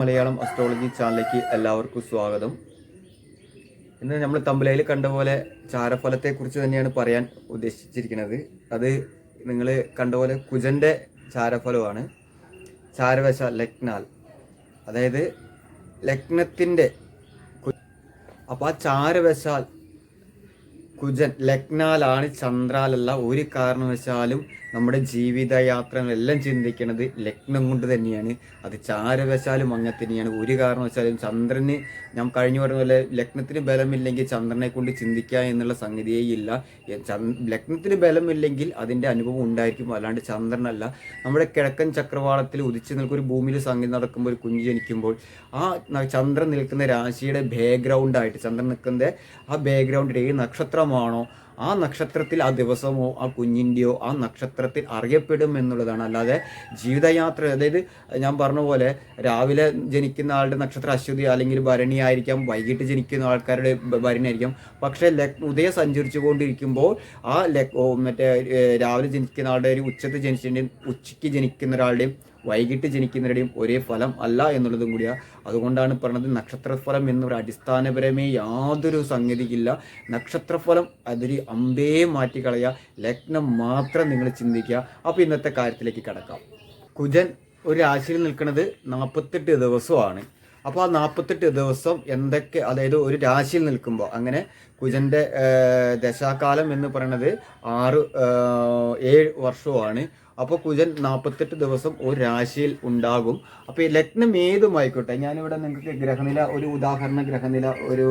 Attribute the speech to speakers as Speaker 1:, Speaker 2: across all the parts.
Speaker 1: Malayalam astrology ചാനലിലേക്ക് എല്ലാവർക്കും സ്വാഗതം. ഇന്ന് നമ്മൾ തമ്പലയിൽ കണ്ട പോലെ ചാരഫലത്തെക്കുറിച്ച് തന്നെയാണ് പറയാൻ ഉദ്ദേശിച്ചിരിക്കുന്നത്. അത് നിങ്ങൾ കണ്ട പോലെ കുജന്റെ ചാരഫലമാണ്. ചാരവശ ലഗ്നാൽ. അതായത് ലഗ്നത്തിന്റെ അപ്പോൾ ആ ചാരവശാൽ കുജൻ ലഗ്നാലാണ് ചന്ദ്രാലല്ല ഒരു കാരണവശാലും നമ്മുടെ ജീവിതയാത്രകളെല്ലാം ചിന്തിക്കുന്നത് ലഗ്നം കൊണ്ട് തന്നെയാണ്. അത് ചാരവശാലും അങ്ങനെ തന്നെയാണ്. ഒരു കാരണവശാലും ചന്ദ്രന് ഞാൻ കഴിഞ്ഞു പറഞ്ഞ പോലെ ലഗ്നത്തിന് ബലമില്ലെങ്കിൽ ചന്ദ്രനെ കൊണ്ട് ചിന്തിക്കുക എന്നുള്ള സംഗതിയേ ഇല്ല. ലഗ്നത്തിന് ബലമില്ലെങ്കിൽ അതിന്റെ അനുഭവം ഉണ്ടായിരിക്കും. അല്ലാണ്ട് ചന്ദ്രനല്ല. നമ്മുടെ കിഴക്കൻ ചക്രവാളത്തിൽ ഉദിച്ചു നിൽക്കുന്ന ഒരു ഭൂമിയിൽ സംഗതി നടക്കുമ്പോൾ ഒരു കുഞ്ഞ് ജനിക്കുമ്പോൾ ആ ചന്ദ്രൻ നിൽക്കുന്ന രാശിയുടെ ബാക്ക്ഗ്രൗണ്ടായിട്ട് ചന്ദ്രൻ നിൽക്കുന്ന ആ ബാക്ക്ഗ്രൗണ്ടിൽ ഏത് നക്ഷത്രമാണോ ആ നക്ഷത്രത്തിൽ ആ ദിവസമോ ആ കുഞ്ഞിന്റെയോ ആ നക്ഷത്രത്തിൽ അറിയപ്പെടും എന്നുള്ളതാണ്. അല്ലാതെ ജീവിതയാത്ര അതായത് ഞാൻ പറഞ്ഞ പോലെ രാവിലെ ജനിക്കുന്ന ആളുടെ നക്ഷത്ര അശ്വതി അല്ലെങ്കിൽ ഭരണി ആയിരിക്കാം വൈകിട്ട് ജനിക്കുന്ന ആൾക്കാരുടെ ഭരണി ആയിരിക്കാം. പക്ഷേ ഉദയം സഞ്ചരിച്ചു കൊണ്ടിരിക്കുമ്പോൾ ആ ലക് മറ്റേ രാവിലെ ജനിക്കുന്ന ആളുടെ ഒരു ഉച്ചത്ത് ജനിച്ചിട്ടുണ്ടെങ്കിൽ ഉച്ചയ്ക്ക് ജനിക്കുന്ന ഒരാളുടെയും വൈകിട്ട് ജനിക്കുന്നവരുടെയും ഒരേ ഫലം അല്ല എന്നുള്ളതും കൂടിയാണ് അതുകൊണ്ടാണ് പറഞ്ഞത് നക്ഷത്രഫലം എന്നൊരു അടിസ്ഥാനപരമേ യാതൊരു സംഗതിയില്ല നക്ഷത്രഫലം അതൊരു അമ്പേ മാറ്റിക്കളയുക ലഗ്നം മാത്രം നിങ്ങൾ ചിന്തിക്കുക. അപ്പോൾ ഇന്നത്തെ കാര്യത്തിലേക്ക് കടക്കാം. കുജൻ ഒരു രാശിയിൽ നിൽക്കുന്നത് നാൽപ്പത്തെട്ട് ദിവസമാണ്. അപ്പോൾ ആ നാൽപ്പത്തെട്ട് ദിവസം എന്തൊക്കെ അതായത് ഒരു രാശിയിൽ നിൽക്കുമ്പോൾ അങ്ങനെ കുജന്റെ ദശാകാലം എന്ന് പറയുന്നത് ആറ് ഏഴ് വർഷമാണ് അപ്പോൾ കുജൻ നാൽപ്പത്തെട്ട് ദിവസം ഒരു രാശിയിൽ ഉണ്ടാകും. അപ്പോൾ ഈ ലഗ്നം ഏതുമായിക്കോട്ടെ? ഞാനിവിടെ നിങ്ങൾക്ക് ഗ്രഹനില ഒരു ഉദാഹരണ ഗ്രഹനില ഒരു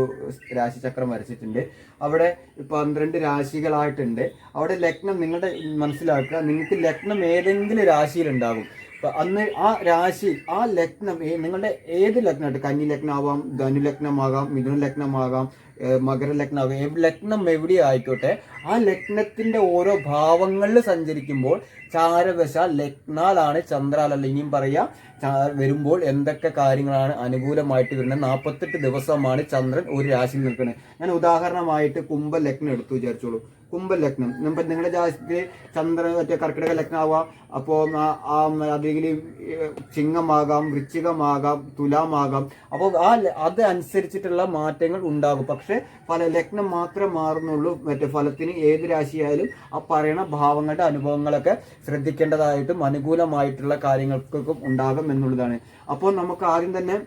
Speaker 1: രാശിചക്രം വരച്ചിട്ടുണ്ട്. അവിടെ പന്ത്രണ്ട് രാശികളായിട്ടുണ്ട്. അവിടെ ലഗ്നം നിങ്ങളുടെ മനസ്സിലാക്കുക നിങ്ങൾക്ക് ലഗ്നം ഏതെങ്കിലും രാശിയിൽ ഉണ്ടാകും. അന്ന് ആ രാശി ആ ലഗ്നം നിങ്ങളുടെ ഏത് ലഗ്നമായിട്ട്? കന്നി ലഗ്നമാവാം ധനു ലഗ്നമാകാം മിഥുന ലഗ്നമാകാം മകര ലഗ്നമാകാം ലഗ്നം എവിടെ ആയിക്കോട്ടെ ആ ലഗ്നത്തിന്റെ ഓരോ ഭാവങ്ങളിൽ സഞ്ചരിക്കുമ്പോൾ ചാരവശ ലഗ്നാലാണ് ചന്ദ്രാലല്ല ഇനിയും പറയാ വരുമ്പോൾ എന്തൊക്കെ കാര്യങ്ങളാണ് അനുകൂലമായിട്ട് വരുന്നത്? നാൽപ്പത്തെട്ട് ദിവസമാണ് ചന്ദ്രൻ ഒരു രാശിയിൽ നിൽക്കുന്നത്. ഞാൻ ഉദാഹരണമായിട്ട് കുംഭ ലഗ്നം എടുത്തു വിചാരിച്ചോളൂ. കുംഭ ലഗ്നം നമ്മൾ നിങ്ങളുടെ ജാതകത്തിൽ ചന്ദ്രൻ മറ്റേ കർക്കിടക ലഗ്നമാവാം അപ്പോൾ അല്ലെങ്കിൽ ചിങ്ങമാകാം വൃശ്ചികമാകാം തുലാമാകാം. അപ്പോൾ ആ അത് അനുസരിച്ചിട്ടുള്ള മാറ്റങ്ങൾ ഉണ്ടാകും. പക്ഷെ ഫല ലഗ്നം മാത്രം മാറുന്നുള്ളൂ. മറ്റേ ഫലത്തിന് ഏത് രാശിയായാലും ആ പറയണ ഭാവങ്ങളുടെ അനുഭവങ്ങളൊക്കെ ശ്രദ്ധിക്കേണ്ടതായിട്ടും അനുകൂലമായിട്ടുള്ള കാര്യങ്ങൾക്കൊക്കെ ഉണ്ടാകും എന്നുള്ളതാണ്. അപ്പോൾ നമുക്ക് ആദ്യം തന്നെ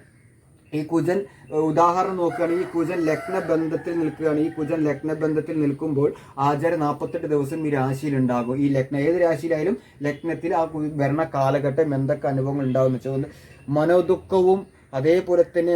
Speaker 1: ഈ കുജൻ ഉദാഹരണം നോക്കുകയാണെങ്കിൽ ഈ കുജൻ ലഗ്ന ബന്ധത്തിൽ നിൽക്കുകയാണ്. ഈ കുജൻ ലഗ്ന ബന്ധത്തിൽ നിൽക്കുമ്പോൾ ആചാര നാൽപ്പത്തെട്ട് ദിവസം ഈ രാശിയിൽ ഉണ്ടാകും. ഈ ലഗ്ന ഏത് രാശിയിലായാലും ലഗ്നത്തിൽ ആ വരണ കാലഘട്ടം എന്തൊക്കെ അനുഭവങ്ങൾ ഉണ്ടാകും എന്ന് വെച്ചാൽ മനോദുഃഖവും അതേപോലെ തന്നെ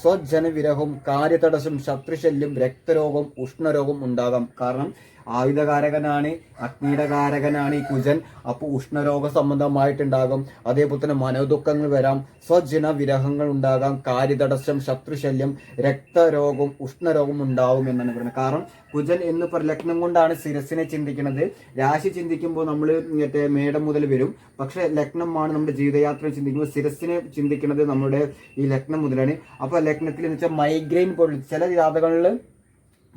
Speaker 1: സ്വജനവിരഹവും കാര്യതടസ്സം ശത്രുശല്യം രക്തരോഗം ഉഷ്ണരോഗം ഉണ്ടാകാം. കാരണം ആയുധകാരകനാണ് അഗ്നിയുടെ കാരകനാണ് ഈ കുജൻ. അപ്പോൾ ഉഷ്ണരോഗ സംബന്ധമായിട്ടുണ്ടാകും അതേപോലെ തന്നെ മനോദുഃഖങ്ങൾ വരാം. സ്വജന വിരഹങ്ങൾ ഉണ്ടാകാം. കാര്യതടസ്സം ശത്രുശല്യം രക്തരോഗം ഉഷ്ണരോഗം ഉണ്ടാവും എന്നാണ് പറയുന്നത്. കാരണം കുജൻ എന്ന് ലഗ്നം കൊണ്ടാണ് ശിരസിനെ ചിന്തിക്കുന്നത്. രാശി ചിന്തിക്കുമ്പോൾ നമ്മൾ മറ്റേ മേടം മുതൽ വരും. പക്ഷെ ലഗ്നമാണ് നമ്മുടെ ജീവിതയാത്ര ചിന്തിക്കുമ്പോൾ ശിരസിനെ ചിന്തിക്കുന്നത് നമ്മുടെ ഈ ലഗ്നം മുതലാണ്. അപ്പോൾ ലഗ്നത്തിൽ എന്ന് വെച്ചാൽ മൈഗ്രെയിൻ പോലുള്ള ചില ജാതകളിൽ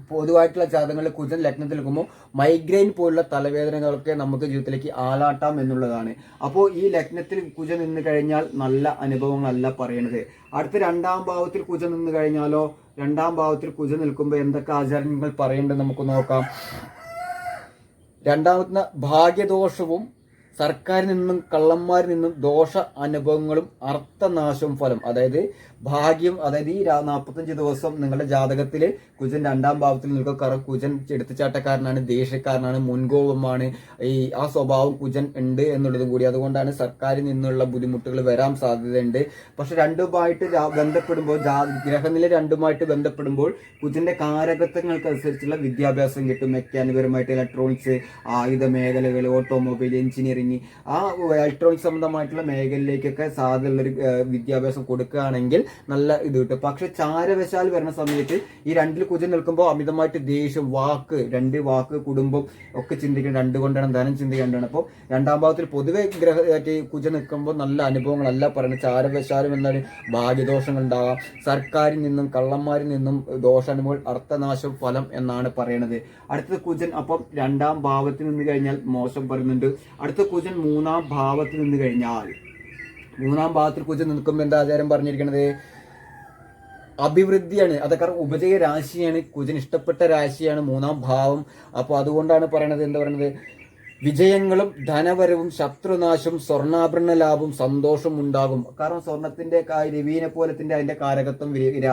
Speaker 1: പൊതുവായിട്ടുള്ള ജാതകങ്ങളിൽ കുജൻ ലഗ്നത്തിൽ നിൽക്കുമ്പോൾ മൈഗ്രെയിൻ പോലുള്ള തലവേദനകളൊക്കെ നമുക്ക് ജീവിതത്തിലേക്ക് ആലാട്ടാം എന്നുള്ളതാണ്. അപ്പോൾ ഈ ലഗ്നത്തിൽ കുജ നിന്ന് കഴിഞ്ഞാൽ നല്ല അനുഭവങ്ങളല്ല പറയണത്. അടുത്ത രണ്ടാം ഭാവത്തിൽ കുജ നിന്ന് കഴിഞ്ഞാലോ രണ്ടാം ഭാവത്തിൽ കുജ നിൽക്കുമ്പോൾ എന്തൊക്കെ ആചാരങ്ങൾ പറയേണ്ടത് നമുക്ക് നോക്കാം. രണ്ടാമത്തെ ഭാഗ്യദോഷവും സർക്കാരിൽ നിന്നും കള്ളന്മാരിൽ നിന്നും ദോഷ അനുഭവങ്ങളും അർത്ഥനാശവും ഫലം. അതായത് ഭാഗ്യം അതായത് ഈ നാൽപ്പത്തഞ്ച് ദിവസം നിങ്ങളുടെ ജാതകത്തിൽ കുജൻ രണ്ടാം ഭാവത്തിൽ നിൽക്കുക കാരണം കുജൻ എടുത്തുചാട്ടക്കാരനാണ് ദേഷ്യക്കാരനാണ് മുൻകോപമാണ് ഈ ആ സ്വഭാവം കുജൻ ഉണ്ട് എന്നുള്ളതും കൂടി. അതുകൊണ്ടാണ് സർക്കാരിൽ നിന്നുള്ള ബുദ്ധിമുട്ടുകൾ വരാൻ സാധ്യതയുണ്ട്. പക്ഷെ രണ്ടുമായിട്ട് ബന്ധപ്പെടുമ്പോൾ ഗ്രഹനില രണ്ടുമായിട്ട് ബന്ധപ്പെടുമ്പോൾ കുജന്റെ കാരകത്വങ്ങൾക്കനുസരിച്ചുള്ള വിദ്യാഭ്യാസം കിട്ടും. മെക്കാനികപരമായിട്ട് ഇലക്ട്രോണിക്സ് ആയുധ മേഖലകൾ ഓട്ടോമൊബൈൽ എഞ്ചിനീയറിംഗ് ആ ഇലക്ട്രോണിക്സ് സംബന്ധമായിട്ടുള്ള മേഖലയിലേക്കൊക്കെ സാധ്യതയുള്ളൊരു ഒരു വിദ്യാഭ്യാസം കൊടുക്കുകയാണെങ്കിൽ നല്ല ഇത് കിട്ടും. പക്ഷെ ചാരവശാൽ വരുന്ന സമയത്ത് ഈ രണ്ടിൽ കുജൻ നിൽക്കുമ്പോൾ അമിതമായിട്ട് ദേഷ്യം വാക്ക് രണ്ട് വാക്ക് കുടുംബം ഒക്കെ ചിന്തിക്കണം. രണ്ട് കൊണ്ടാണ് ധനം ചിന്തിക്കേണ്ടതാണ് അപ്പോൾ രണ്ടാം ഭാവത്തിൽ പൊതുവെ ഗ്രഹ കുജ നിൽക്കുമ്പോൾ നല്ല അനുഭവങ്ങളല്ല പറയുന്നത്. ചാരവശാലും എന്താണ്? ഭാഗ്യദോഷങ്ങൾ ഉണ്ടാകാം സർക്കാരിൽ നിന്നും കള്ളന്മാരിൽ നിന്നും ദോഷാനുഭവങ്ങൾ അർത്ഥനാശം ഫലം എന്നാണ് പറയുന്നത് അടുത്തത് കുജൻ അപ്പം രണ്ടാം ഭാവത്തിൽ നിന്ന് കഴിഞ്ഞാൽ മോശം പറയുന്നുണ്ട്. അടുത്ത കുജൻ മൂന്നാം ഭാവത്തിൽ നിന്ന് കഴിഞ്ഞാൽ മൂന്നാം ഭാഗത്തിൽ കുറിച്ച് നിൽക്കുമ്പോൾ എന്താ ആചാരം പറഞ്ഞിരിക്കുന്നത് അഭിവൃദ്ധിയാണ്. അതൊക്കെ ഉപജയ രാശിയാണ്. കുജന് ഇഷ്ടപ്പെട്ട രാശിയാണ് മൂന്നാം ഭാവം. അപ്പോൾ അതുകൊണ്ടാണ് പറയണത് എന്താ പറയുന്നത് വിജയങ്ങളും ധനവരവും ശത്രുനാശം സ്വർണാഭരണ ലാഭം സന്തോഷം ഉണ്ടാകും. കാരണം സ്വർണത്തിന്റെ രവീനെ പോലത്തിന്റെ അതിന്റെ കാരകത്വം വി-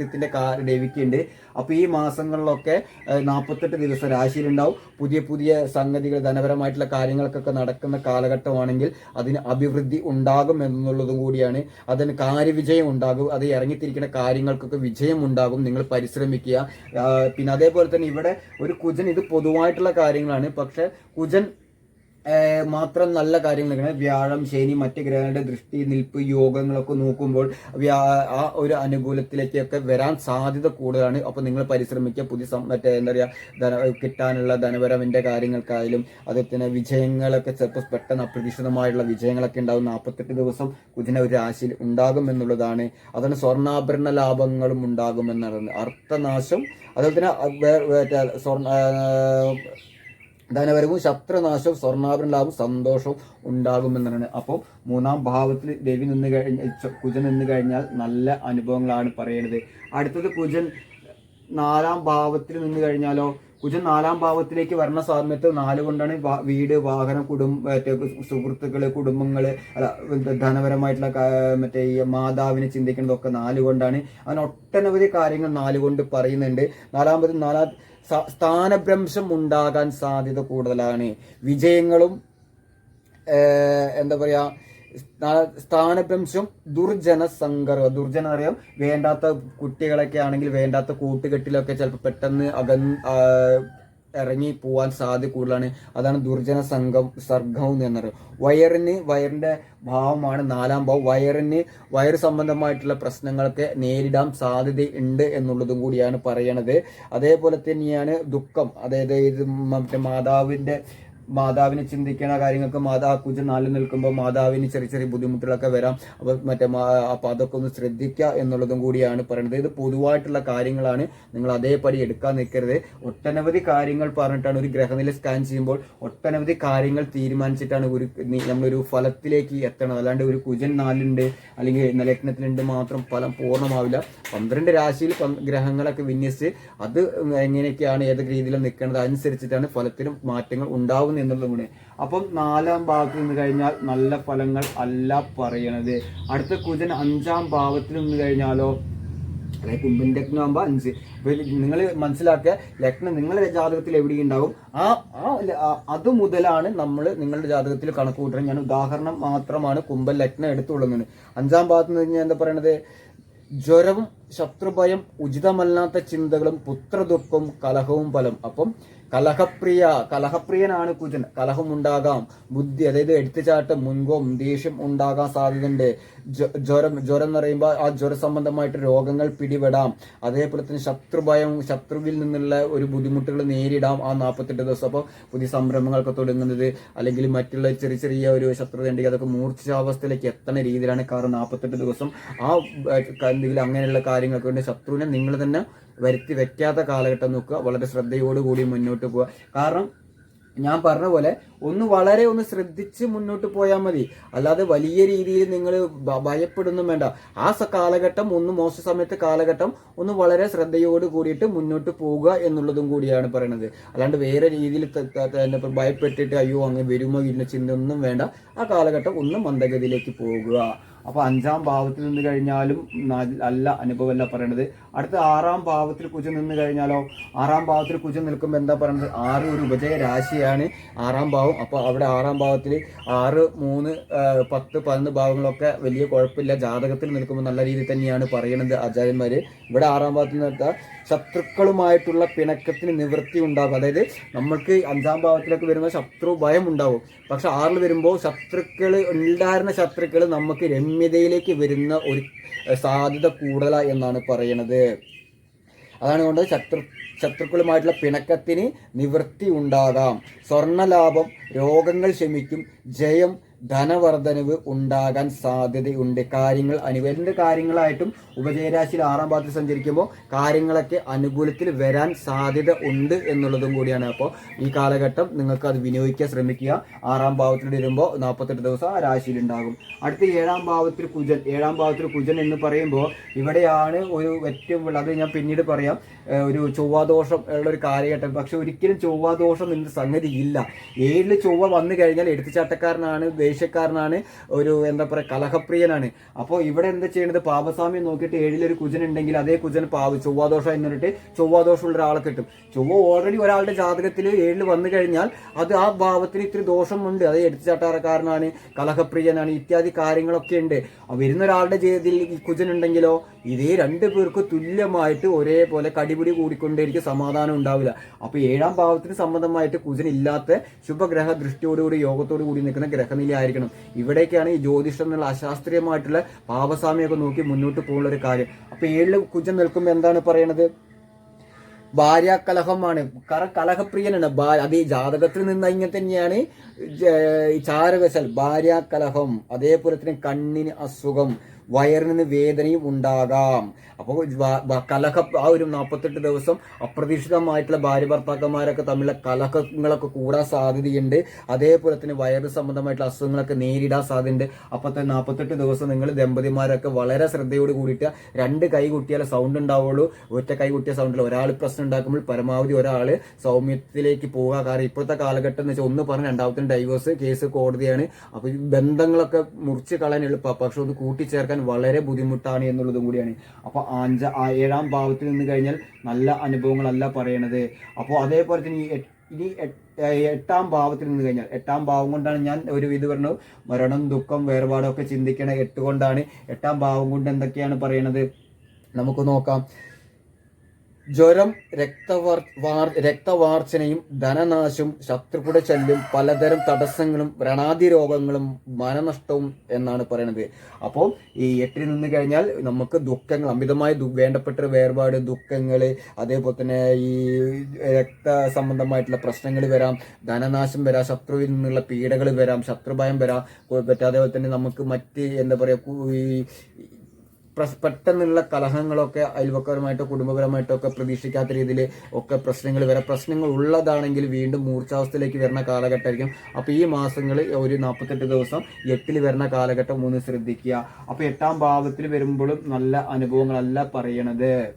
Speaker 1: രാ- കാർ രവിക്കുണ്ട് അപ്പോൾ ഈ മാസങ്ങളിലൊക്കെ നാൽപ്പത്തെട്ട് ദിവസം രാശിയിലുണ്ടാവും. പുതിയ പുതിയ സംഗതികൾ ധനപരമായിട്ടുള്ള കാര്യങ്ങൾക്കൊക്കെ നടക്കുന്ന കാലഘട്ടമാണെങ്കിൽ അതിന് അഭിവൃദ്ധി ഉണ്ടാകും എന്നുള്ളതും കൂടിയാണ്. അതിന് കാര്യവിജയം ഉണ്ടാകും. അത് ഇറങ്ങിത്തിരിക്കുന്ന കാര്യങ്ങൾക്കൊക്കെ വിജയം ഉണ്ടാകും. നിങ്ങൾ പരിശ്രമിക്കുക. പിന്നെ അതേപോലെ തന്നെ ഇവിടെ ഒരു കുജൻ ഇത് പൊതുവായിട്ടുള്ള കാര്യങ്ങളാണ്. പക്ഷെ കുജൻ മാത്രം നല്ല കാര്യങ്ങൾ വ്യാഴം ശനി മറ്റ് ഗ്രഹങ്ങളുടെ ദൃഷ്ടി നിൽപ്പ് യോഗങ്ങളൊക്കെ നോക്കുമ്പോൾ ആ ഒരു അനുകൂലത്തിലേക്കൊക്കെ വരാൻ സാധ്യത കൂടുതലാണ്. അപ്പോൾ നിങ്ങൾ പരിശ്രമിക്കുക. പുതിയ മറ്റേ എന്താ പറയുക ധന കിട്ടാനുള്ള ധനപരമിന്റെ കാര്യങ്ങൾക്കായാലും അതുപോലെ തന്നെ വിജയങ്ങളൊക്കെ ചിലപ്പോൾ പെട്ടെന്ന് അപ്രതീക്ഷിതമായുള്ള വിജയങ്ങളൊക്കെ ഉണ്ടാകും നാൽപ്പത്തെട്ട് ദിവസം കുതിന ഒരു രാശിയിൽ ഉണ്ടാകും എന്നുള്ളതാണ്. അതാണ് സ്വർണാഭരണ ലാഭങ്ങളും ഉണ്ടാകും എന്നാണ് അർത്ഥനാശം. അതുപോലെ തന്നെ സ്വർണ ആ, ധനപരവും ശത്രുനാശവും സ്വർണാഭരണ ലാഭവും സന്തോഷവും ഉണ്ടാകുമെന്നാണ്. അപ്പോൾ മൂന്നാം ഭാവത്തിൽ ദേവി നിന്ന് കഴിഞ്ഞ കുജൻ നിന്ന് കഴിഞ്ഞാൽ നല്ല അനുഭവങ്ങളാണ് പറയുന്നത് അടുത്തത് കുജൻ നാലാം ഭാവത്തിൽ നിന്ന് കഴിഞ്ഞാലോ? കുജൻ നാലാം ഭാവത്തിലേക്ക് വരണ സമയത്ത് നാല് കൊണ്ടാണ് വീട് വാഹനം കുടുംബ സുഹൃത്തുക്കൾ കുടുംബങ്ങൾ ധനപരമായിട്ടുള്ള മറ്റേ ഈ മാതാവിനെ ചിന്തിക്കുന്നതൊക്കെ നാല് കൊണ്ടാണ്. അങ്ങനെ ഒട്ടനവധി കാര്യങ്ങൾ നാല് കൊണ്ട് പറയുന്നുണ്ട്. നാലാമത് നാലാം സ്ഥാനഭ്രംശം ഉണ്ടാകാൻ സാധ്യത കൂടുതലാണ്. വിജയങ്ങളും എന്താ പറയാ സ്ഥാനഭ്രംശം ദുർജന സംഗർവ ദുർജന അറിയാം വേണ്ടാത്ത കുട്ടികളൊക്കെ ആണെങ്കിൽ വേണ്ടാത്ത കൂട്ടുകെട്ടിലൊക്കെ ചിലപ്പോൾ പെട്ടെന്ന് ആ, ഇറങ്ങി പോവാൻ സാധ്യത കൂടുതലാണ്. അതാണ് ദുർജന സംഘം സർഗം എന്ന് പറയുന്നത്. വയറിന് വയറിന്റെ ഭാവമാണ് നാലാം ഭാവം. വയറിന് വയറ് സംബന്ധമായിട്ടുള്ള പ്രശ്നങ്ങളൊക്കെ നേരിടാൻ സാധ്യത ഉണ്ട് എന്നുള്ളതും കൂടിയാണ് പറയണത്. അതേപോലെ തന്നെയാണ് ദുഃഖം. അതായത് ഇത് മറ്റേ മാതാവിന്റെ മാതാവിനെ ചിന്തിക്കുന്ന കാര്യങ്ങൾക്ക് മാതാ കുജ നാലിൽ നിൽക്കുമ്പോൾ മാതാവിന് ചെറിയ ചെറിയ ബുദ്ധിമുട്ടുകളൊക്കെ വരാം. അപ്പോൾ മറ്റേ അപ്പോൾ അതൊക്കെ ഒന്ന് ശ്രദ്ധിക്കുക എന്നുള്ളതും കൂടിയാണ് പറയുന്നത്. ഇത് പൊതുവായിട്ടുള്ള കാര്യങ്ങളാണ്. നിങ്ങൾ അതേപടി എടുക്കാൻ നിൽക്കരുത്. ഒട്ടനവധി കാര്യങ്ങൾ പറഞ്ഞിട്ടാണ് ഒരു ഗ്രഹനില സ്കാൻ ചെയ്യുമ്പോൾ ഒട്ടനവധി കാര്യങ്ങൾ തീരുമാനിച്ചിട്ടാണ് ഒരു നമ്മളൊരു ഫലത്തിലേക്ക് എത്തണം അല്ലാണ്ട് ഒരു കുജൻ നാലുണ്ട് അല്ലെങ്കിൽ ലഗ്നത്തിലുണ്ട് മാത്രം ഫലം പൂർണമാവില്ല. പന്ത്രണ്ട് രാശിയിൽ ഗ്രഹങ്ങളൊക്കെ വിന്യസിച്ച് അത് എങ്ങനെയൊക്കെയാണ് ഏതൊക്കെ രീതിയിൽ നിൽക്കുന്നത് അതനുസരിച്ചിട്ടാണ് ഫലത്തിലും മാറ്റങ്ങൾ ഉണ്ടാവുന്നത്. എന്നുള്ളതും കൂടെ. അപ്പം നാലാം ഭാഗത്ത് നിന്ന് കഴിഞ്ഞാൽ നല്ല ഫലങ്ങൾ അല്ല പറയണത്. അടുത്ത കുജൻ അഞ്ചാം ഭാവത്തിൽ നിന്ന് കഴിഞ്ഞാലോ? അതായത് കുംഭൻ ലഗ്നം ആകുമ്പോൾ അഞ്ച്. നിങ്ങൾ മനസ്സിലാക്കുക ലഗ്നം നിങ്ങളുടെ ജാതകത്തിൽ എവിടെ ഉണ്ടാകും ആ ആ അത് മുതലാണ് നമ്മൾ നിങ്ങളുടെ ജാതകത്തിൽ കണക്ക് കൂട്ടുന്നത് ഞാൻ ഉദാഹരണം മാത്രമാണ് കുംഭൻ ലഗ്നം എടുത്തുകൊള്ളുന്നത് അഞ്ചാം ഭാഗത്ത് നിന്ന് കഴിഞ്ഞാൽ എന്താ പറയണത്? ജ്വരവും ശത്രുഭയം ഉചിതമല്ലാത്ത ചിന്തകളും പുത്രദുഃഖവും കലഹവും ഫലം. അപ്പം കലഹപ്രിയ കലഹപ്രിയനാണ് കുജൻ. കലഹമുണ്ടാകാം. ബുദ്ധി അതായത് എടുത്തുചാട്ടം മുൻകോം ദേഷ്യം ഉണ്ടാകാൻ സാധ്യതയുണ്ട്. ജ്വ- ജ്വരം ജ്വരം എന്ന് പറയുമ്പോൾ ആ ജ്വര സംബന്ധമായിട്ട് രോഗങ്ങൾ പിടിപെടാം. അതേപോലെ തന്നെ ശത്രുഭയം ശത്രുവിൽ നിന്നുള്ള ഒരു ബുദ്ധിമുട്ടുകൾ നേരിടാം ആ നാൽപ്പത്തെട്ട് ദിവസം. അപ്പോൾ പുതിയ സംരംഭങ്ങളൊക്കെ തുടങ്ങുന്നത് അല്ലെങ്കിൽ മറ്റുള്ള ചെറിയ ചെറിയ ഒരു ശത്രുത ഉണ്ടെങ്കിൽ അതൊക്കെ മൂർച്ഛാവസ്ഥയിലേക്ക് എത്തുന്ന രീതിയിലാണ് കാരണം നാൽപ്പത്തെട്ട് ദിവസം. ആ എന്തെങ്കിലും അങ്ങനെയുള്ള കാര്യങ്ങളൊക്കെ ഉണ്ട്. ശത്രുവിനെ നിങ്ങൾ തന്നെ വരുത്തി വെക്കാത്ത കാലഘട്ടം നോക്കുക. വളരെ ശ്രദ്ധയോടുകൂടി മുന്നോട്ട് പോവുക. കാരണം ഞാൻ പറഞ്ഞ പോലെ ഒന്ന് വളരെ ഒന്ന് ശ്രദ്ധിച്ച് മുന്നോട്ട് പോയാൽ മതി. അല്ലാതെ വലിയ രീതിയിൽ നിങ്ങൾ ഭയപ്പെടുന്നും വേണ്ട. ആ കാലഘട്ടം ഒന്ന് മോശ സമയത്ത് കാലഘട്ടം ഒന്ന് വളരെ ശ്രദ്ധയോട് കൂടിയിട്ട് മുന്നോട്ട് പോവുക എന്നുള്ളതും കൂടിയാണ് പറയുന്നത് അല്ലാണ്ട് വേറെ രീതിയിൽ ഭയപ്പെട്ടിട്ട് അയ്യോ അങ്ങ് വരുമോ ഇന്ന ചിന്ത ഒന്നും വേണ്ട. ആ കാലഘട്ടം ഒന്ന് മന്ദഗതിയിലേക്ക് പോകുക അപ്പൊ അഞ്ചാം ഭാവത്തിൽ നിന്ന് കഴിഞ്ഞാലും അല്ല അനുഭവമല്ല പറയണത്. അടുത്ത ആറാം ഭാവത്തിൽ കുജം നിന്ന് കഴിഞ്ഞാലോ? ആറാം ഭാവത്തിൽ കുജം നിൽക്കുമ്പോൾ എന്താ പറയുന്നത് ആറ് ഒരു ഉപജയ രാശിയാണ് ആറാം ഭാവം. അപ്പോൾ അവിടെ ആറാം ഭാവത്തിൽ ആറ് മൂന്ന് പത്ത് പതിനൊന്ന് ഭാവങ്ങളൊക്കെ വലിയ കുഴപ്പമില്ല. ജാതകത്തിൽ നിൽക്കുമ്പോൾ നല്ല രീതിയിൽ തന്നെയാണ് പറയണത് ആചാര്യന്മാർ ഇവിടെ ആറാം ഭാവത്തിൽ നിർത്താൽ ശത്രുക്കളുമായിട്ടുള്ള പിണക്കത്തിന് നിവൃത്തി ഉണ്ടാകും അതായത് നമ്മൾക്ക് അഞ്ചാം ഭാവത്തിലേക്ക് വരുന്ന ശത്രു ഭയം ഉണ്ടാവും. പക്ഷെ ആറിൽ വരുമ്പോൾ ശത്രുക്കൾ ഉണ്ടായിരുന്ന ശത്രുക്കൾ നമുക്ക് രമ്യതയിലേക്ക് വരുന്ന ഒരു സാധ്യത കൂടുതലാ എന്നാണ് പറയുന്നത്. അതാണ് കൊണ്ട് ശത്രു ശത്രുക്കളുമായിട്ടുള്ള പിണക്കത്തിന് നിവൃത്തി ഉണ്ടാകാം. സ്വർണലാഭം രോഗങ്ങൾ ശമിക്കും ജയം ധനവർദ്ധനവ് ഉണ്ടാകാൻ സാധ്യതയുണ്ട്. കാര്യങ്ങൾ അനു എന്ത് കാര്യങ്ങളായിട്ടും ഉപജയരാശിയിൽ ആറാം ഭാഗത്ത് സഞ്ചരിക്കുമ്പോൾ കാര്യങ്ങളൊക്കെ അനുകൂലത്തിൽ വരാൻ സാധ്യത ഉണ്ട് എന്നുള്ളതും കൂടിയാണ്. അപ്പോൾ ഈ കാലഘട്ടം നിങ്ങൾക്ക് അത് വിനിയോഗിക്കാൻ ശ്രമിക്കുക. ആറാം ഭാവത്തിൽ വരുമ്പോൾ നാൽപ്പത്തെട്ട് ദിവസം ആ രാശിയിൽ ഉണ്ടാകും. അടുത്ത ഏഴാം ഭാവത്തിൽ കുജൻ ഏഴാം ഭാവത്തിൽ കുജൻ എന്ന് പറയുമ്പോൾ ഇവിടെയാണ് ഒരു ഏറ്റവും അത് ഞാൻ പിന്നീട് പറയാം. ഒരു ചൊവ്വാദോഷം ഉള്ള ഒരു കാലഘട്ടം. പക്ഷെ ഒരിക്കലും ചൊവ്വാദോഷം എന്ന സംഗതി ഇല്ല. ഏഴിൽ ചൊവ്വ വന്നു കഴിഞ്ഞാൽ എടുത്തുചാട്ടക്കാരനാണ് ദേഷ്യക്കാരനാണ് ഒരു എന്താ പറയുക കലഹപ്രിയനാണ്. അപ്പോൾ ഇവിടെ എന്താ ചെയ്യുന്നത് പാപസ്വാമ്യം നോക്കിയിട്ട് ഏഴിലൊരു കുജൻ ഉണ്ടെങ്കിൽ അതേ കുജൻ പാവ ചൊവ്വാദോഷം എന്ന് പറഞ്ഞിട്ട് ചൊവ്വാദോഷമുള്ള ഒരാളെ കിട്ടും. ചൊവ്വ ഓൾറെഡി ഒരാളുടെ ജാതകത്തിൽ ഏഴിൽ വന്നു കഴിഞ്ഞാൽ അത് ആ ഭാവത്തിന് ഇത്തിരി ദോഷമുണ്ട്. അത് എടുത്തുചാട്ടാറക്കാരനാണ് കലഹപ്രിയനാണ് ഇത്യാദി കാര്യങ്ങളൊക്കെ ഉണ്ട്. വരുന്ന ഒരാളുടെ ജീവിതത്തിൽ ഈ കുജൻ ഉണ്ടെങ്കിലോ ഇതേ രണ്ടു പേർക്ക് തുല്യമായിട്ട് ഒരേപോലെ കടിപിടി കൂടിക്കൊണ്ടേയിരിക്കും സമാധാനം ഉണ്ടാവില്ല. അപ്പൊ ഏഴാം ഭാവത്തിന് സംബന്ധമായിട്ട് കുജൻ ഇല്ലാത്ത ശുഭഗ്രഹ ദൃഷ്ടിയോടുകൂടി യോഗത്തോടു കൂടി നിൽക്കുന്ന ഗ്രഹനില ആയിരിക്കണം. ഇവിടേക്കാണ് ഈ ജ്യോതിഷം എന്നുള്ള അശാസ്ത്രീയമായിട്ടുള്ള പാപസ്വാമിയൊക്കെ നോക്കി മുന്നോട്ട് പോകുന്ന ഒരു കാര്യം. അപ്പൊ ഏഴിൽ കുജം നിൽക്കുമ്പോൾ എന്താണ് പറയണത്? ഭാര്യ കലഹമാണ് കാരണം കലഹപ്രിയനാണ്. അത് ഈ ജാതകത്തിൽ നിന്ന് ഇങ്ങനെ തന്നെയാണ് ചാരവശൽ ഭാര്യ കലഹം അതേപോലെ തന്നെ കണ്ണിന് അസുഖം വയറിന് വേദനയും ഉണ്ടാകാം. അപ്പോൾ കലഹ ആ ഒരു നാൽപ്പത്തെട്ട് ദിവസം അപ്രതീക്ഷിതമായിട്ടുള്ള ഭാര്യ ഭർത്താക്കന്മാരൊക്കെ തമ്മിലുള്ള കലഹങ്ങളൊക്കെ കൂടാൻ സാധ്യതയുണ്ട്. അതേപോലെ തന്നെ വയറ് സംബന്ധമായിട്ടുള്ള അസുഖങ്ങളൊക്കെ നേരിടാൻ സാധ്യതയുണ്ട്. അപ്പോഴത്തെ നാൽപ്പത്തെട്ട് ദിവസം നിങ്ങൾ ദമ്പതിമാരൊക്കെ വളരെ ശ്രദ്ധയോട് കൂടിയിട്ട് രണ്ട് കൈ കുട്ടിയാലേ സൗണ്ട് ഉണ്ടാവുള്ളൂ. ഒറ്റ കൈ കുട്ടിയ സൗണ്ടിൽ ഒരാൾ പ്രശ്നം ഉണ്ടാക്കുമ്പോൾ പരമാവധി ഒരാൾ സൗമ്യത്തിലേക്ക് പോകുക കാരണം ഇപ്പോഴത്തെ കാലഘട്ടം എന്ന് വെച്ചാൽ ഒന്ന് പറഞ്ഞ് രണ്ടാമത്തെ ഡൈവേഴ്സ് കേസ് കോടതിയാണ്. അപ്പോൾ ഈ ബന്ധങ്ങളൊക്കെ മുറിച്ച് കളയാൻ എളുപ്പമാണ് പക്ഷെ ഒന്ന് കൂട്ടിച്ചേർക്കാൻ വളരെ ബുദ്ധിമുട്ടാണ് എന്നുള്ളതും കൂടിയാണ്. അപ്പോൾ അഞ്ച ഏഴാം ഭാവത്തിൽ നിന്ന് കഴിഞ്ഞാൽ നല്ല അനുഭവങ്ങളല്ല പറയണത്. അപ്പോൾ അതേപോലെ തന്നെ ഇനി എട്ടാം ഭാവത്തിൽ നിന്ന് കഴിഞ്ഞാൽ എട്ടാം ഭാവം കൊണ്ടാണ് ഞാൻ ഒരു ഇത് പറഞ്ഞു. മരണം ദുഃഖം വേർപാടൊക്കെ ചിന്തിക്കണ എട്ട് കൊണ്ടാണ് എട്ടാം ഭാവം കൊണ്ട് എന്തൊക്കെയാണ് പറയണത്? നമുക്ക് നോക്കാം. ജ്വരം രക്തവാർ വാർ രക്തവാർച്ചനയും ധനനാശവും ശത്രുക്കളുടെ ശല്യം പലതരം തടസ്സങ്ങളും വ്രണാതി രോഗങ്ങളും മനനഷ്ടവും എന്നാണ് പറയുന്നത്. അപ്പോൾ ഈ എട്ടിൽ നിന്ന് കഴിഞ്ഞാൽ നമുക്ക് ദുഃഖങ്ങൾ അമിതമായ വേണ്ടപ്പെട്ട വേർപാട് ദുഃഖങ്ങൾ അതേപോലെ തന്നെ ഈ രക്ത സംബന്ധമായിട്ടുള്ള പ്രശ്നങ്ങൾ വരാം ധനനാശം വരാം ശത്രുവിൽ നിന്നുള്ള പീഡകൾ വരാം ശത്രുഭയം വരാം പറ്റും അതേപോലെ തന്നെ നമുക്ക് മറ്റ് എന്താ പറയുക ഈ പെട്ടെന്നുള്ള കലഹങ്ങളൊക്കെ അയൽവക്കപരമായിട്ടോ കുടുംബപരമായിട്ടോ ഒക്കെ പ്രതീക്ഷിക്കാത്ത രീതിയിൽ ഒക്കെ പ്രശ്നങ്ങൾ വരെ. പ്രശ്നങ്ങൾ ഉള്ളതാണെങ്കിൽ വീണ്ടും മൂർച്ചാവസ്ഥയിലേക്ക് വരുന്ന കാലഘട്ടമായിരിക്കും. അപ്പോൾ ഈ മാസങ്ങൾ ഒരു നാൽപ്പത്തെട്ട് ദിവസം എട്ടിൽ വരുന്ന കാലഘട്ടം ഒന്ന് ശ്രദ്ധിക്കുക. അപ്പോൾ എട്ടാം ഭാവത്തിൽ വരുമ്പോഴും നല്ല അനുഭവങ്ങളല്ല പറയണത്.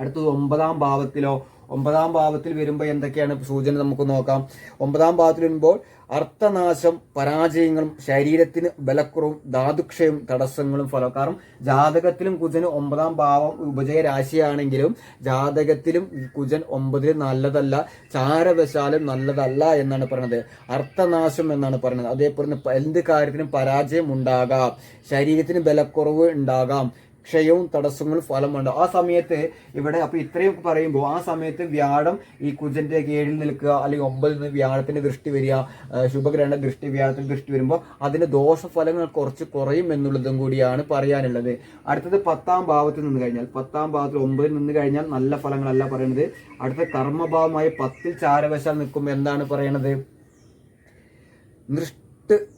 Speaker 1: അടുത്തത് ഒമ്പതാം ഭാവത്തിലോ ഒമ്പതാം ഭാവത്തിൽ വരുമ്പോൾ എന്തൊക്കെയാണ് സൂചന നമുക്ക് നോക്കാം. ഒമ്പതാം ഭാവത്തിൽ വരുമ്പോൾ അർത്ഥനാശം പരാജയങ്ങളും ശരീരത്തിന് ബലക്കുറവും ധാതുക്ഷയവും തടസ്സങ്ങളും ഫലം. കാരണം ജാതകത്തിലും കുജന് ഒമ്പതാം ഭാവം ഉപജയ രാശിയാണെങ്കിലും ജാതകത്തിലും കുജൻ ഒമ്പതിൽ നല്ലതല്ല ചാരവശാലും നല്ലതല്ല എന്നാണ് പറയുന്നത് അർത്ഥനാശം എന്നാണ് പറയുന്നത് അതേപോലെ എന്ത് കാര്യത്തിനും പരാജയം ഉണ്ടാകാം. ശരീരത്തിന് ബലക്കുറവ് ഉണ്ടാകാം. ക്ഷയവും തടസ്സങ്ങളും ഫലമുണ്ട്. ആ സമയത്ത് ഇവിടെ അപ്പൊ ഇത്രയും പറയുമ്പോൾ ആ സമയത്ത് വ്യാഴം ഈ കുജന്റെ കീഴിൽ നിൽക്കുക അല്ലെങ്കിൽ ഒമ്പതിൽ നിന്ന് വ്യാഴത്തിന്റെ ദൃഷ്ടി വരിക ശുഭഗ്രഹണ ദൃഷ്ടി വ്യാഴത്തിന്റെ ദൃഷ്ടി വരുമ്പോൾ അതിന്റെ ദോഷഫലങ്ങൾ കുറച്ച് കുറയും എന്നുള്ളതും കൂടിയാണ് പറയാനുള്ളത്. അടുത്തത് പത്താം ഭാവത്തിൽ നിന്ന് കഴിഞ്ഞാൽ പത്താം ഭാവത്തിൽ ഒമ്പതിൽ നിന്ന് കഴിഞ്ഞാൽ നല്ല ഫലങ്ങളല്ല പറയുന്നത് അടുത്ത കർമ്മഭാവമായി പത്തിൽ ചാരവശാൽ നിൽക്കുമ്പോൾ എന്താണ് പറയണത്? നൃഷ്ട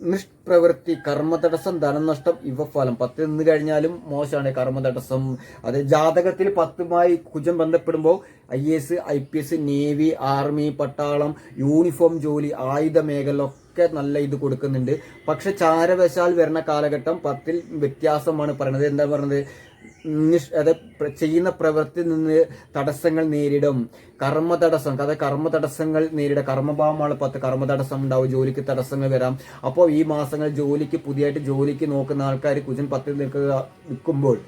Speaker 1: നിഷ്പ്രവൃത്തി കർമ്മതടസ്സം ധനനഷ്ടം ഇവ ഫലം പത്ത് നിന്ന് കഴിഞ്ഞാലും മോശമാണ് കർമ്മതടസ്സം. അത് ജാതകത്തിൽ പത്തുമായി കുജം ബന്ധപ്പെടുമ്പോൾ I S I P S navy army പട്ടാളം യൂണിഫോം ജോലി ആയുധ മേഖല ഒക്കെ നല്ല ഇത് കൊടുക്കുന്നുണ്ട്. പക്ഷെ ചാരവശാൽ വരുന്ന കാലഘട്ടം പത്തിൽ വ്യത്യാസമാണ് പറയുന്നത്. എന്താ പറയുന്നത്? അത് ചെയ്യുന്ന പ്രവൃത്തി നിന്ന് തടസ്സങ്ങൾ നേരിടും. കർമ്മ തടസ്സം അതായത് കർമ്മ തടസ്സങ്ങൾ നേരിടുക. കർമ്മഭാവമാണ് പത്ത്. കർമ്മ തടസ്സം ഉണ്ടാവും ജോലിക്ക് തടസ്സങ്ങൾ വരാം. അപ്പോൾ ഈ മാസങ്ങൾ ജോലിക്ക് പുതിയതായിട്ട് ജോലിക്ക് നോക്കുന്ന ആൾക്കാർ കുജൻ പത്തിൽ നിൽക്കുക നിൽക്കുമ്പോൾ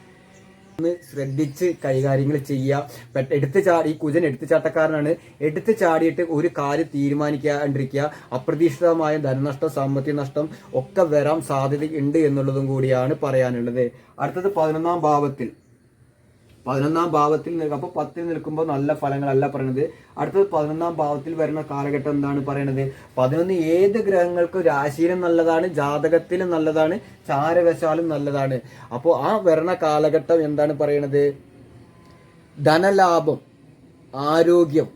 Speaker 1: ഒന്ന് ശ്രദ്ധിച്ച് കൈകാര്യങ്ങൾ ചെയ്യുക. എടുത്തു ചാടി ഈ കുജൻ എടുത്തു ചാട്ടക്കാരനാണ്. എടുത്ത് ചാടിയിട്ട് ഒരു കാര്യം തീരുമാനിക്കാണ്ടിരിക്കുക. അപ്രതീക്ഷിതമായ ധനനഷ്ടം സാമ്പത്തിക നഷ്ടം ഒക്കെ വരാൻ സാധ്യത ഉണ്ട് എന്നുള്ളതും കൂടിയാണ് പറയാനുള്ളത്. അടുത്തത് പതിനൊന്നാം ഭാവത്തിൽ പതിനൊന്നാം ഭാവത്തിൽ നിൽക്കും അപ്പോൾ പത്തിൽ നിൽക്കുമ്പോൾ നല്ല ഫലങ്ങളല്ല പറയണത്. അടുത്തത് പതിനൊന്നാം ഭാവത്തിൽ വരുന്ന കാലഘട്ടം എന്താണ് പറയണത്? പതിനൊന്ന് ഏത് ഗ്രഹങ്ങൾക്കും രാശിയിലും നല്ലതാണ് ജാതകത്തിലും നല്ലതാണ് ചാരവശാലും നല്ലതാണ്. അപ്പോൾ ആ വരണ കാലഘട്ടം എന്താണ് പറയണത്? ധനലാഭം ആരോഗ്യം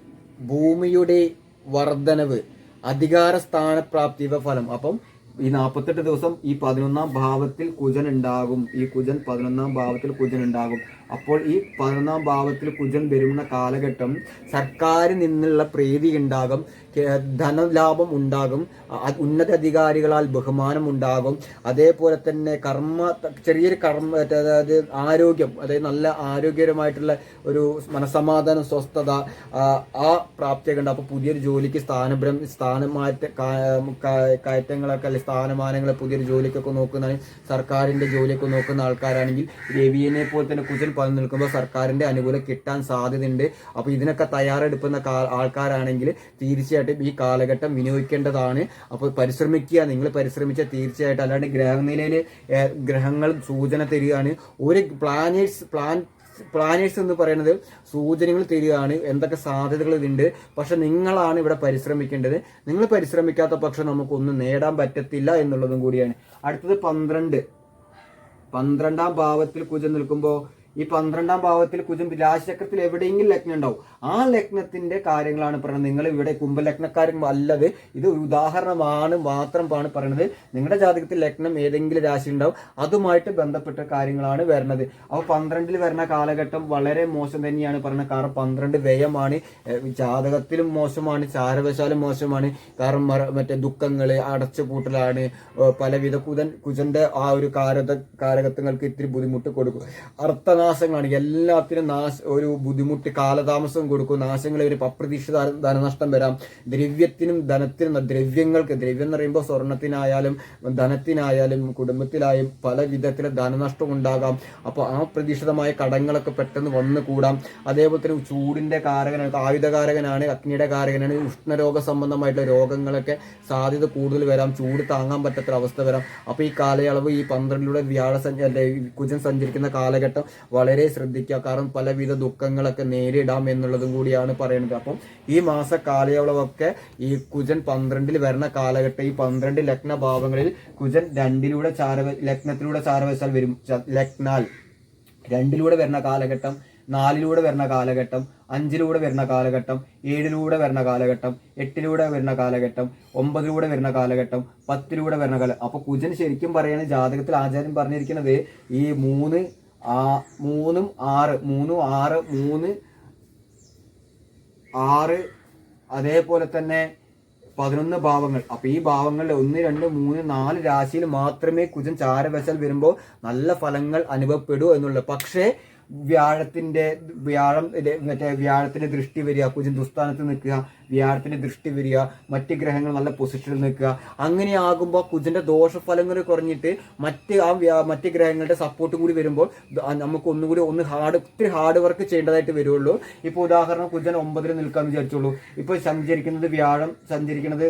Speaker 1: ഭൂമിയുടെ വർധനവ് അധികാര സ്ഥാനപ്രാപ്തി ഇവ ഫലം. അപ്പം ഈ നാൽപ്പത്തെട്ട് ദിവസം ഈ പതിനൊന്നാം ഭാവത്തിൽ കുജൻ ഉണ്ടാകും. ഈ കുജൻ പതിനൊന്നാം ഭാവത്തിൽ കുജൻ ഉണ്ടാകും. അപ്പോൾ ഈ പതിനൊന്നാം ഭാവത്തിൽ കുജൻ വരുന്ന കാലഘട്ടം സർക്കാരിൽ നിന്നുള്ള പ്രീതി ഉണ്ടാകും ധനലാഭം ഉണ്ടാകും ഉന്നത അധികാരികളാൽ ബഹുമാനം ഉണ്ടാകും. അതേപോലെ തന്നെ കർമ്മ ചെറിയൊരു കർമ്മ അതായത് ആരോഗ്യം അതായത് നല്ല ആരോഗ്യകരമായിട്ടുള്ള ഒരു മനസമാധാനം സ്വസ്ഥത ആ, പ്രാപ്തി പ്രാപ്തിയൊക്കെ ഉണ്ട്. അപ്പോൾ പുതിയൊരു ജോലിക്ക് സ്ഥാനഭ്രം സ്ഥാനമാറ്റ കയറ്റങ്ങളൊക്കെ അല്ലെങ്കിൽ സ്ഥാനമാനങ്ങൾ പുതിയൊരു ജോലിക്കൊക്കെ നോക്കുന്ന സർക്കാരിന്റെ ജോലിയൊക്കെ നോക്കുന്ന ആൾക്കാരാണെങ്കിൽ രവിയനെ പോലെ തന്നെ കുജൻ പതിന് നിൽക്കുമ്പോൾ സർക്കാരിന്റെ അനുകൂലം കിട്ടാൻ സാധ്യതയുണ്ട്. അപ്പോൾ ഇതിനൊക്കെ തയ്യാറെടുക്കുന്ന ആൾക്കാരാണെങ്കിൽ തീർച്ചയായിട്ടും ഈ കാലഘട്ടം വിനിയോഗിക്കേണ്ടതാണ്. അപ്പോൾ പരിശ്രമിക്കുക നിങ്ങൾ പരിശ്രമിച്ച തീർച്ചയായിട്ടും. അല്ലാണ്ട് ഗ്രഹനിലയിൽ ഗ്രഹങ്ങൾ സൂചന തരികയാണ്. ഒരു പ്ലാനേഴ്സ് പ്ലാൻ പ്ലാനേഴ്സ് എന്ന് പറയുന്നത് സൂചനകൾ തരികയാണ്. എന്തൊക്കെ സാധ്യതകൾ ഇതുണ്ട്. പക്ഷെ നിങ്ങളാണ് ഇവിടെ പരിശ്രമിക്കേണ്ടത്. നിങ്ങൾ പരിശ്രമിക്കാത്ത പക്ഷം നമുക്കൊന്നും നേടാൻ പറ്റത്തില്ല എന്നുള്ളതും കൂടിയാണ്. അടുത്തത് പന്ത്രണ്ട്. പന്ത്രണ്ടാം ഭാവത്തിൽ കുജം നിൽക്കുമ്പോൾ ഈ പന്ത്രണ്ടാം ഭാവത്തിൽ കുജം രാശിചക്രത്തിൽ എവിടെയെങ്കിലും ലഗ്നം ഉണ്ടാവും. ആ ലഗ്നത്തിന്റെ കാര്യങ്ങളാണ് പറയുന്നത്. നിങ്ങൾ ഇവിടെ കുംഭലഗ്നക്കാരൻ അല്ലത്. ഇത് ഒരു ഉദാഹരണമാണ് മാത്രമാണ് പറയുന്നത്. നിങ്ങളുടെ ജാതകത്തിൽ ലഗ്നം ഏതെങ്കിലും രാശി ഉണ്ടാവും. അതുമായിട്ട് ബന്ധപ്പെട്ട കാര്യങ്ങളാണ് വരുന്നത്. അപ്പോൾ പന്ത്രണ്ടിൽ വരുന്ന കാലഘട്ടം വളരെ മോശം തന്നെയാണ് പറയുന്നത്. കാരണം പന്ത്രണ്ട് വ്യയമാണ്. ജാതകത്തിലും മോശമാണ്. ചാരവശാലും മോശമാണ്. കാരണം മറ- മറ്റേ ദുഃഖങ്ങൾ അടച്ചുപൂട്ടലാണ്. പലവിധ കുതൻ കുജന്റെ ആ ഒരു കാലത കാലഘട്ടങ്ങൾക്ക് ഇത്തിരി ബുദ്ധിമുട്ട് കൊടുക്കും. അർത്ഥനാശങ്ങളാണ് എല്ലാത്തിനും നാശ ഒരു ബുദ്ധിമുട്ട് കാലതാമസം കൊടുക്കും. നാശങ്ങൾ വരും അപ്രതീക്ഷിത ധനനഷ്ടം വരാം. ദ്രവ്യത്തിനും ധനത്തിനും ദ്രവ്യങ്ങൾക്ക് ദ്രവ്യം എന്ന് പറയുമ്പോൾ സ്വർണത്തിനായാലും ധനത്തിനായാലും കുടുംബത്തിലായും പല വിധത്തിലെ ധനനഷ്ടം ഉണ്ടാകാം. അപ്പോൾ ആ പ്രതീക്ഷിതമായ കടങ്ങളൊക്കെ പെട്ടെന്ന് വന്നു കൂടാം. അതേപോലെ തന്നെ ചൂടിന്റെ കാരകനാണ് ആയുധകാരകനാണ് അഗ്നിയുടെ കാരകനാണ് ഉഷ്ണരോഗ സംബന്ധമായിട്ടുള്ള രോഗങ്ങളൊക്കെ സാധ്യത കൂടുതൽ വരാം. ചൂട് താങ്ങാൻ പറ്റാത്ത അവസ്ഥ വരാം. അപ്പോൾ ഈ കാലയളവ് ഈ പന്ത്രണ്ടിലൂടെ വ്യാഴ സഞ്ചാര കുജൻ സഞ്ചരിക്കുന്ന കാലഘട്ടം വളരെ ശ്രദ്ധിക്കുക. കാരണം പലവിധ ദുഃഖങ്ങളൊക്കെ നേരിടാം എന്നുള്ളതും കൂടിയാണ് പറയുന്നത്. അപ്പം ഈ മാസ കാലയളവൊക്കെ ഈ കുജൻ പന്ത്രണ്ടിൽ വരുന്ന കാലഘട്ടം ഈ പന്ത്രണ്ട് ലഗ്ന ഭാവങ്ങളിൽ കുജൻ രണ്ടിലൂടെ ചാരവ ലഗ്നത്തിലൂടെ ചാരവശാൽ വരും. ലഗ്നാൽ രണ്ടിലൂടെ വരുന്ന കാലഘട്ടം നാലിലൂടെ വരുന്ന കാലഘട്ടം അഞ്ചിലൂടെ വരുന്ന കാലഘട്ടം ഏഴിലൂടെ വരുന്ന കാലഘട്ടം എട്ടിലൂടെ വരുന്ന കാലഘട്ടം ഒമ്പതിലൂടെ വരുന്ന കാലഘട്ടം പത്തിലൂടെ വരുന്ന കാലം അപ്പൊ കുജൻ ശരിക്കും പറയുകയാണെങ്കിൽ ജാതകത്തിൽ ആചാര്യം പറഞ്ഞിരിക്കുന്നത് ഈ മൂന്ന് ആ മൂന്നും ആറ് മൂന്നും ആറ് മൂന്ന് ആറ് അതേപോലെ തന്നെ പതിനൊന്ന് ഭാവങ്ങൾ. അപ്പൊ ഈ ഭാവങ്ങളിൽ ഒന്ന് രണ്ട് മൂന്ന് നാല് രാശിയിൽ മാത്രമേ കുജൻ ചാരവശൽ വരുമ്പോൾ നല്ല ഫലങ്ങൾ അനുഭവപ്പെടൂ എന്നുള്ളൂ. പക്ഷേ വ്യാഴത്തിന്റെ വ്യാഴം മറ്റേ വ്യാഴത്തിന്റെ ദൃഷ്ടി വരിക കുജൻ ദുസ്ഥാനത്ത് നിൽക്കുക വ്യാഴത്തിന്റെ ദൃഷ്ടി വരിക മറ്റ് ഗ്രഹങ്ങൾ നല്ല പൊസിഷനിൽ നിൽക്കുക. അങ്ങനെയാകുമ്പോൾ കുജന്റെ ദോഷഫലങ്ങൾ കുറഞ്ഞിട്ട് മറ്റ് ആ മറ്റ് ഗ്രഹങ്ങളുടെ സപ്പോർട്ട് കൂടി വരുമ്പോൾ നമുക്ക് ഒന്നുകൂടി ഒന്ന് ഹാർഡ് ഒത്തിരി ഹാർഡ് വർക്ക് ചെയ്യേണ്ടതായിട്ട് വരുള്ളൂ. ഇപ്പോൾ ഉദാഹരണം കുജൻ ഒമ്പതിൽ നിൽക്കാന്ന് വിചാരിച്ചോളൂ. ഇപ്പോൾ സഞ്ചരിക്കുന്നത് വ്യാഴം സഞ്ചരിക്കുന്നത്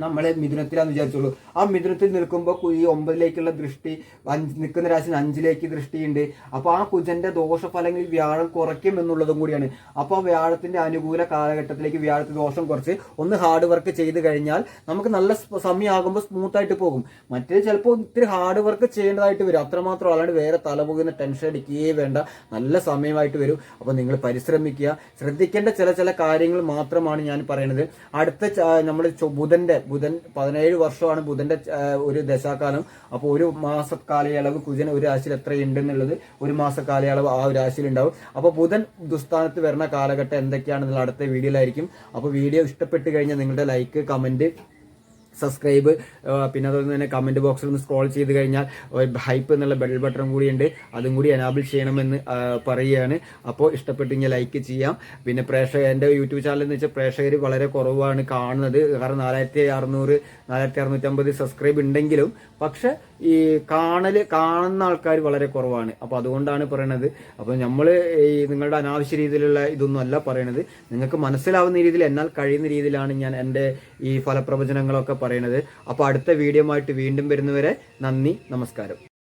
Speaker 1: നമ്മളെ മിഥുനത്തിലാന്ന് വിചാരിച്ചോളൂ. ആ മിഥുനത്തിൽ നിൽക്കുമ്പോൾ ഈ ഒമ്പതിലേക്കുള്ള ദൃഷ്ടി അഞ്ച് നിൽക്കുന്ന രാശിന് അഞ്ചിലേക്ക് ദൃഷ്ടിയുണ്ട്. അപ്പോൾ ആ കുജന്റെ ദോഷഫലങ്ങൾ വ്യാഴം കുറയ്ക്കും എന്നുള്ളതും കൂടിയാണ്. അപ്പോൾ വ്യാഴത്തിന്റെ അനുകൂല കാലഘട്ടത്തിലേക്ക് വ്യാഴത്തിന്റെ ദോഷം കുറച്ച് ഒന്ന് ഹാർഡ് വർക്ക് ചെയ്ത് കഴിഞ്ഞാൽ നമുക്ക് നല്ല സമയം സമയമാകുമ്പോൾ സ്മൂത്ത് ആയിട്ട് പോകും. മറ്റേ ചിലപ്പോൾ ഇത്തിരി ഹാർഡ് വർക്ക് ചെയ്യേണ്ടതായിട്ട് വരും. അത്രമാത്രം അല്ലാണ്ട് വേറെ തലപോകുന്ന ടെൻഷൻ അടിക്കുകയേ വേണ്ട. നല്ല സമയമായിട്ട് വരും. അപ്പോൾ നിങ്ങൾ പരിശ്രമിക്കുക. ശ്രദ്ധിക്കേണ്ട ചില ചില കാര്യങ്ങൾ മാത്രമാണ് ഞാൻ പറയുന്നത്. അടുത്ത നമ്മൾ ബുധന്റെ ബുധൻ പതിനേഴ് വർഷമാണ് ബുധന്റെ ഒരു ദശാകാലം. അപ്പോൾ ഒരു മാസ കാലയളവ് കുജൻ ഒരു രാശിയിൽ എത്രയുണ്ട് എന്നുള്ളത് ഒരു മാസ കാലയളവ് ആ ഒരു രാശിയിൽ ഉണ്ടാവും. അപ്പോൾ ബുധൻ ദുസ്ഥാനത്ത് വരുന്ന കാലഘട്ടം എന്തൊക്കെയാണെന്നുള്ള അടുത്ത വീഡിയോയിലായിരിക്കും. അപ്പോൾ വീഡിയോ ഇഷ്ടപ്പെട്ട് കഴിഞ്ഞാൽ നിങ്ങളുടെ ലൈക്ക് കമന്റ് സബ്സ്ക്രൈബ് പിന്നെ അതുപോലെ തന്നെ കമന്റ് ബോക്സിൽ ഒന്ന് സ്ക്രോൾ ചെയ്ത് കഴിഞ്ഞാൽ ഒരു ഹൈപ്പ് എന്നുള്ള ബെൽ ബട്ടൺ കൂടിയുണ്ട് അതും കൂടി എനാബിൾ ചെയ്യണമെന്ന് പറയുകയാണ്. അപ്പോൾ ഇഷ്ടപ്പെട്ടെങ്കിൽ ലൈക്ക് ചെയ്യാം. പിന്നെ പ്രേക്ഷകർ എന്റെ യൂട്യൂബ് ചാനൽ എന്ന് വെച്ചാൽ പ്രേക്ഷകർ വളരെ കുറവാണ് കാണുന്നത്. കാരണം നാലായിരത്തി അറുന്നൂറ് നാലായിരത്തി അറുന്നൂറ്റമ്പത് സബ്സ്ക്രൈബ് ഉണ്ടെങ്കിലും പക്ഷെ ഈ കാണൽ കാണുന്ന ആൾക്കാർ വളരെ കുറവാണ്. അപ്പോൾ അതുകൊണ്ടാണ് പറയണത്. അപ്പോൾ നമ്മൾ ഈ നിങ്ങളുടെ അനാവശ്യ രീതിയിലുള്ള ഇതൊന്നും അല്ല പറയണത്. നിങ്ങൾക്ക് മനസ്സിലാവുന്ന രീതിയിൽ എന്നാൽ കഴിയുന്ന രീതിയിലാണ് ഞാൻ എന്റെ ഈ ഫലപ്രവചനങ്ങളൊക്കെ പറയണത്. അപ്പോൾ അടുത്ത വീഡിയോ ആയിട്ട് വീണ്ടും വരുന്നവരെ നന്ദി നമസ്കാരം.